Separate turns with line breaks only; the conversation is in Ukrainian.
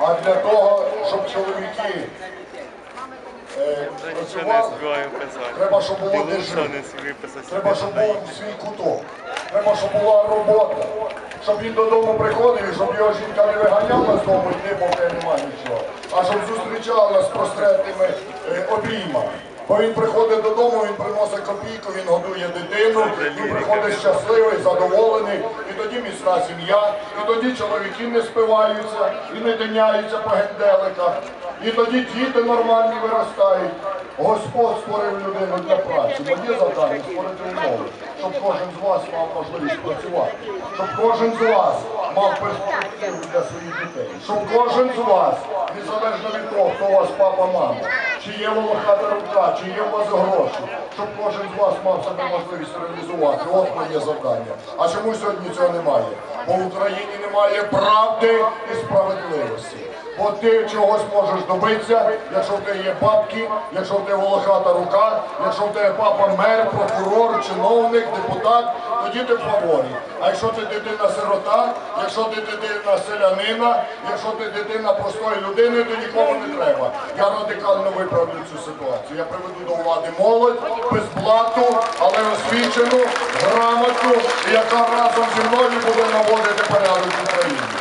а для того, щоб чоловіки е, працювали, треба, щоб було де
Лучше
жити.
не собі писати.
Треба, щоб був свій куток. Треба, щоб була робота. Щоб він додому приходив, і щоб його жінка не виганяла з дому, йди, бо в немає нічого. А щоб зустрічала з простретими е, обіймами. Бо він приходить додому, він приносить копійку, він дитину, він приходить щасливий, задоволений, і тоді міцна сім'я, і тоді чоловіки не спиваються і не тиняються по генделиках, і тоді діти нормальні виростають. Господь створив людину для праці. Моє завдання створити умови, щоб кожен з вас мав можливість працювати, щоб кожен з вас мав перспективу для своїх дітей, щоб кожен з вас, незалежно від того, хто у вас папа, мама, чи є волохата рука, чи є у вас гроші, щоб кожен з вас мав себе можливість реалізувати. От моє завдання. А чому сьогодні цього немає? Бо в Україні немає правди і справедливості. Бо ти чогось можеш добитися, якщо в тебе є бабки, якщо в тебе волохата рука, якщо в тебе папа мер, прокурор, чиновник, депутат, тоді ти в фаворі. А якщо ти дитина-сирота, якщо ти дитина селянина, якщо ти дитина простої людини, то нікому не треба. Я радикально виправлю цю ситуацію. Я приведу до влади молодь, безплатну, але освічену, грамотну, яка разом зі мною буде наводити порядок в Україні.